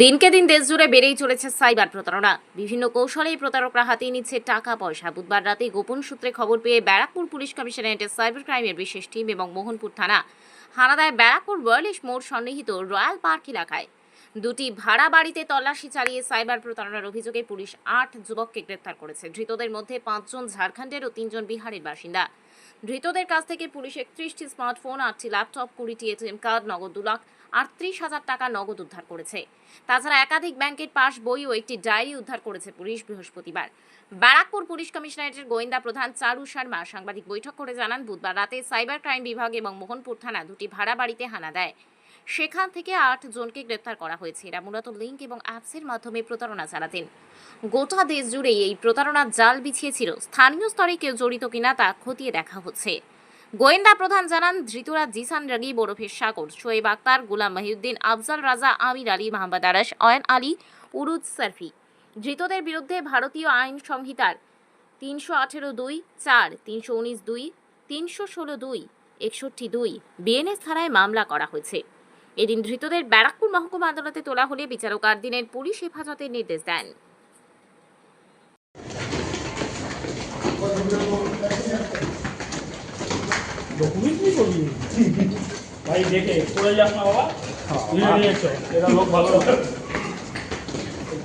দিনকে দিন দেশ জুড়ে বেড়েই চলেছে সাইবার প্রতারণা। বিভিন্ন কৌশলেই প্রতারকরা হাতিয়ে নিচ্ছে টাকা, পয়সা। বুধবার রাতে গোপন সূত্রে খবর পেয়ে ব্যারাকপুর পুলিশ কমিশনারেটের সাইবার ক্রাইমের বিশেষ টিম এবং মোহনপুর থানা হানা দেয় ব্যারাকপুর ওয়ার্লিশ মোড় সন্নিহিত রয়্যাল পার্ক এলাকায়। দুটি ভাড়া বাড়িতে তল্লাশি চালিয়ে সাইবার প্রতারণার অভিযোগে পুলিশ আট যুবককে গ্রেপ্তার করেছে। ধৃতদের মধ্যে পাঁচজন ঝাড়খণ্ডের ও তিনজন বিহারের বাসিন্দা। ধৃতদের কাছ থেকে পুলিশ একত্রিশটি স্মার্টফোন, আটটি ল্যাপটপ, কুড়িটি এটিএম কার্ড, নগদ দু লাখ আটত্রিশ হাজার টাকা নগদ উদ্ধার করেছে। তাছাড়া একাধিক ব্যাংকের পাস বই ও একটি ডায়েরি উদ্ধার করেছে পুলিশ বৃহস্পতিবার। ব্যারাকপুর পুলিশ কমিশনারেটের গোয়েন্দা প্রধান চারু শর্মা সাংবাদিক বৈঠক করে জানান, বুধবার রাতে সাইবার ক্রাইম বিভাগ এবং মোহনপুর থানা দুটি ভাড়া বাড়িতে হানা দেয়। সেখান থেকে আট জনকে গ্রেপ্তার করা হয়েছে। এরা মূলত লিঙ্ক এবং অ্যাপসের মাধ্যমে প্রতারণা চালাতেন। গোটা দেশ জুড়েই এই প্রতারণার জাল বিছিয়েছিল। স্থানীয় স্তরে কেউ জড়িত কিনা তা খতিয়ে দেখা হচ্ছে। গোয়েন্দা প্রধান জানান, ধৃতরা জিসান রাগি বরফের সাগর, শোয়েব আক্তার, গুলাম মহিউদ্দিন, আফজাল রাজা, আমির আলী, মাহমুদ আরাস অয়ন আলী, উরুজ সারফি। ধৃতদের বিরুদ্ধে ভারতীয় আইন সংহিতার তিনশো আঠেরো দুই, চার, তিনশো উনিশ দুই, তিনশো ষোলো দুই, একষট্টি দুই, বিএনএস ধারায় মামলা করা হয়েছে। এদিন ধৃতদের ব্যারাকপুর মহকুমা আদালতে তোলা হলে বিচারক আর দিনের পুলিশ হেফাজতের নির্দেশ দেন। ডকুমেন্ট করবি ভাই দেখে। পড়ে যাস না। বাবা নিয়ে নিয়েছো লোক ভালো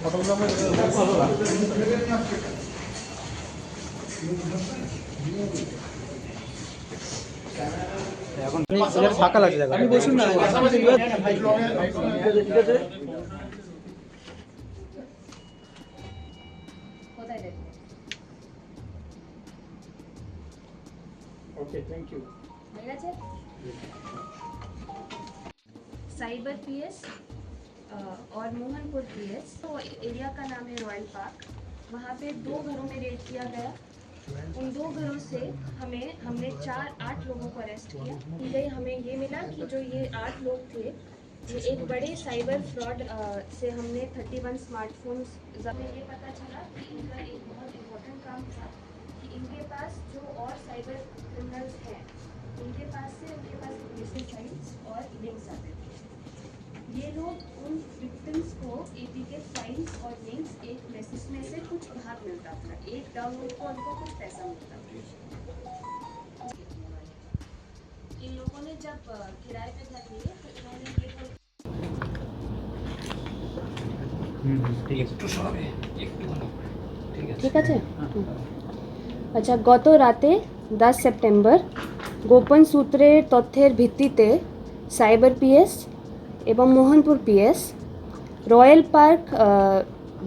ফটোগ্রাফার ভালো এখন ফাঁকা লাগছে আমি বসুন না okay thank you cyber PS और मोहनपुर पीएस। तो एरिया का नाम है रॉयल पार्क। वहाँ पे दो घरों में रेड किया गया। उन दो घरों से हमें, हमने चार, आठ लोगों को अरेस्ट किया। इनसे हमें ये मिला कि जो ये आठ लोग थे, ये एक बड़े साइबर फ्रॉड से हमने 31 स्मार्टफोन्स हमें ये पता चला कि इनका एक बहुत इम्पोर्टेंट काम था कि इनके पास जो और साइबर क्रिमिनल्स हैं उनके पास से उनके पास मैसेज फाइल्स और लिंक्स आते थे ये लोग उन विक्टिम्स को एपीके फाइल्स और लिंक्स एक मैसेज में से कुछ भाग मिलता था एक डाउनलोड को उनको कुछ पैसा मिलता था इन लोगों ने जब अ, किराए पे घर लिए तो इन्होंने ये बोल ঠিক আছে আচ্ছা গত রাতে দশ সেপ্টেম্বর। গোপন সূত্রের তথ্যের ভিত্তিতে সাইবার পিএস এবং মোহনপুর পিএস রয়্যাল পার্ক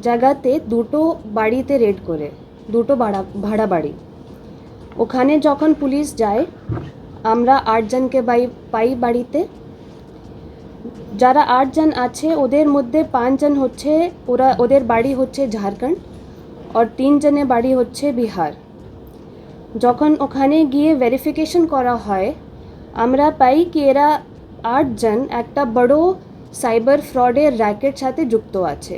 জায়গাতে দুটো বাড়িতে রেড করে, দুটো ভাড়া ভাড়া বাড়ি। ওখানে যখন পুলিশ যায়, আমরা আটজনকে বাই পাই বাড়িতে। যারা আটজন আছে, ওদের মধ্যে পাঁচজন হচ্ছে ওরা, ওদের বাড়ি হচ্ছে ঝাড়খণ্ড, আর তিনজনের বাড়ি হচ্ছে বিহার। যখন ওখানে গিয়ে ভেরিফিকেশন করা হয়, আমরা পাই কি এরা আটজন একটা বড় সাইবার ফ্রডের র্যাকেট সাথে যুক্ত আছে।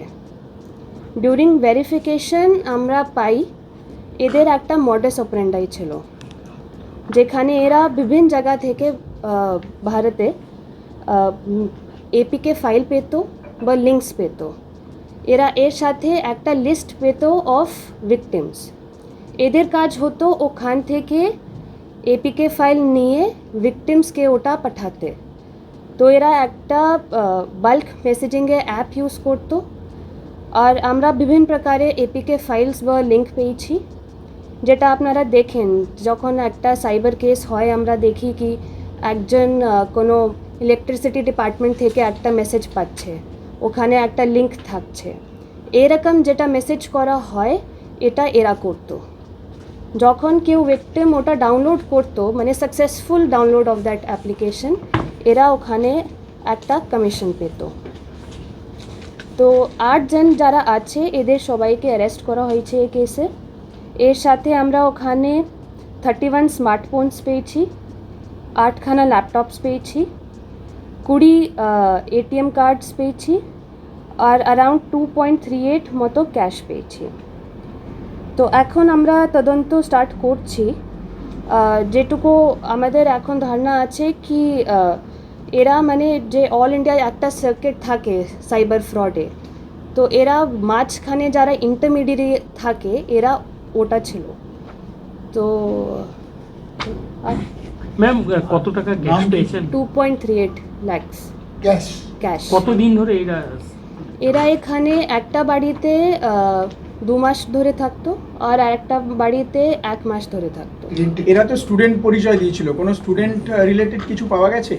ডিউরিং ভেরিফিকেশন আমরা পাই এদের একটা মডেস অপারেন্ডাই ছিল, যেখানে এরা বিভিন্ন জায়গা থেকে ভারতে এপিকে ফাইল পেতো বা লিঙ্কস পেতো। এরা এর সাথে একটা লিস্ট পেতো অফ ভিকটিমস এদের কাজ হতো ওখান থেকে এপিকে ফাইল নিয়ে ভিকটিমসকে ওটা পাঠাতে। তো এরা একটা বাল্ক মেসেজিংয়ে অ্যাপ ইউজ করতো। আর আমরা বিভিন্ন প্রকারের এপিকে ফাইলস বা লিঙ্ক পেয়েছি। যেটা আপনারা দেখেন, যখন একটা সাইবার কেস হয়, আমরা দেখি কি একজন কোনো ইলেকট্রিসিটি ডিপার্টমেন্ট থেকে একটা মেসেজ পাচ্ছে। ওখানে একটা লিঙ্ক থাকছে। এরকম যেটা মেসেজ করা হয়, এটা এরা করতো। যখন কেউ ভিকটিম ওটা ডাউনলোড করতো মানে successful download of that application এরা ওখানে একটা কমিশন পেতো। তো আটজন যারা আছে, এদের সবাইকে অ্যারেস্ট করা হয়েছে এই কেসে এর সাথে আমরা ওখানে থার্টি ওয়ান স্মার্টফোনস পেয়েছি, আটখানা ল্যাপটপস পেয়েছি, কুড়ি এটিএম কার্ডস পেয়েছি, আর around two point three eight মতো ক্যাশ পেয়েছি। তো এখন আমরা তদন্ত স্টার্ট করছি। যেটুকু আমাদের এখন ধারণা আছে কি এরা মানে যে অল ইন্ডিয়ায় একটা সার্কিট থাকে সাইবার ফ্রডে তো এরা মাঝখানে যারা ইন্টারমিডিয়েট থাকে এরা ওটা ছিল। তো ম্যাম কত টাকা গ্যাস পেয়েছেন? Two point three eight lakhs cash cash কতদিন ধরে এরা এরা এখানে একটা বাড়িতে দু মাস ধরে থাকতো আর একটা বাড়িতে এক মাস ধরে থাকতো। এরা তো স্টুডেন্ট পরিচয় দিয়েছিল। কোনো স্টুডেন্ট রিলেটেড কিছু পাওয়া গেছে?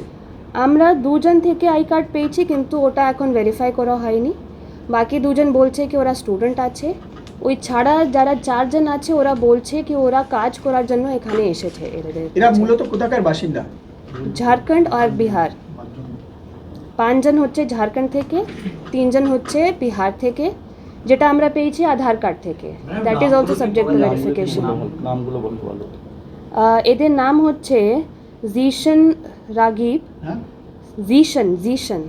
আমরা দুজন থেকে আই কার্ড পেয়েছি কিন্তু ওটা এখন ভেরিফাই করা হয়নি। বাকি দুজন বলছে কি ওরা স্টুডেন্ট আছে। ওই ছাড়া যারা চারজন আছে ওরা বলছে কি ওরা কাজ করার জন্য এখানে এসেছে এরা মূলত কোথাকার বাসিন্দা? ঝাড়খণ্ড আর বিহার। পাঁচজন হচ্ছে ঝাড়খণ্ড থেকে তিনজন হচ্ছে বিহার থেকে। যেটা আমরা পেয়েছি আধার কার্ড থেকে। That is also subject to verification নামগুলো বলতে পারল এদের নাম হচ্ছে জিশন রাগিব জিশন জিশন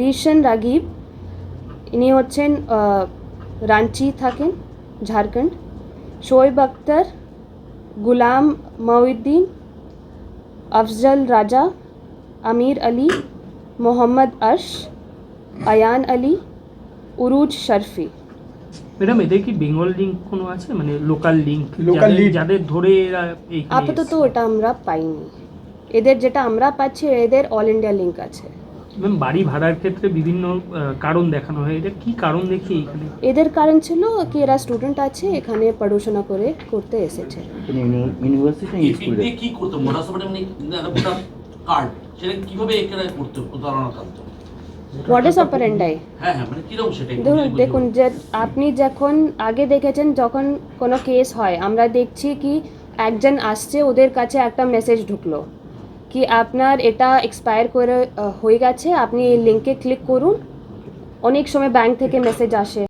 জিশন রাগিব ইনি হচ্ছেন রাঞ্চি থাকেন ঝাড়খণ্ড। শোয়েব আক্তার গুলাম মঈউদ্দিন আফজল রাজা আমির আলী মোহাম্মদ আশ আয়ান আলী উরুজ শরফি। ম্যাডাম এদের কি বেঙ্গল লিঙ্ক কোনো আছে? মানে লোকাল লিঙ্ক lead। যাদের ধরে এরা আপাতত? ওটা আমরা পাইনি। এদের যেটা আমরা পাচ্ছি এদের অল ইন্ডিয়া লিঙ্ক আছে। ম্যাম বাড়ি ভাড়ার ক্ষেত্রে বিভিন্ন কারণ দেখানো হয়। এটা কি কারণ দেখি এখানে? এদের কারণ ছিল কি এরা স্টুডেন্ট আছে এখানে পড়াশোনা করে করতে এসেছে। ইউনিভার্সিটি স্কুলে কি করতো মোটাস মানে কার্ড সেটা কীভাবে এখানে করতে প্রতারণা করতো হোয়াট অপারেন্ডাই হ্যাঁ হ্যাঁ মানে কীরকম সেটা একটু দেখুন দেখুন যে আপনি যখন আগে দেখেছেন যখন কোনো কেস হয় আমরা দেখছি কি একজন আসছে ওদের কাছে একটা মেসেজ ঢুকলো কি আপনার এটা এক্সপায়ার করে হয়ে গেছে আপনি এই লিঙ্কে ক্লিক করুন। অনেক সময় ব্যাংক থেকে মেসেজ আসে।